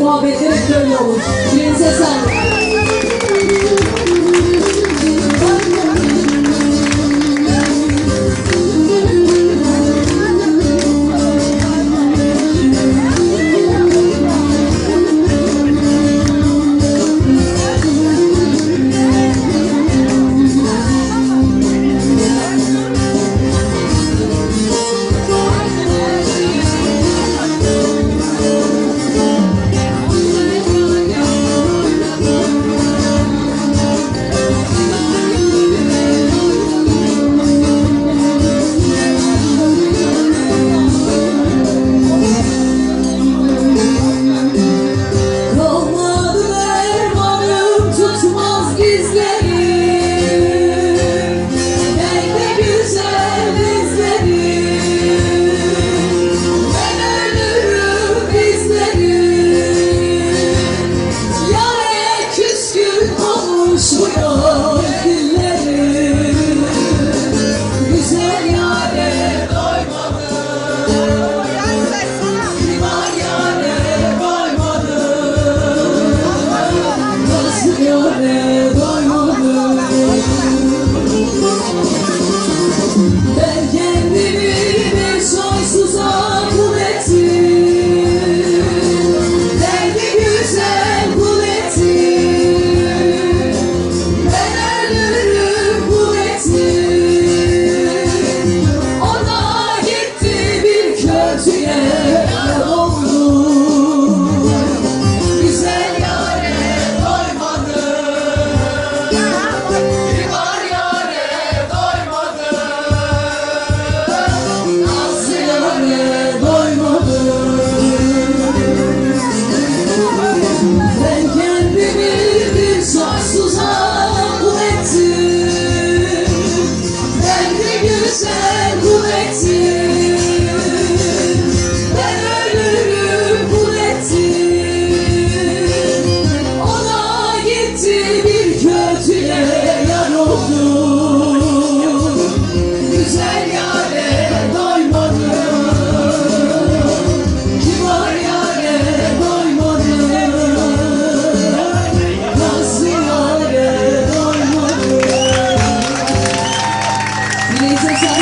muhabbetleri dönüyormuş. Prenses Anne. with you.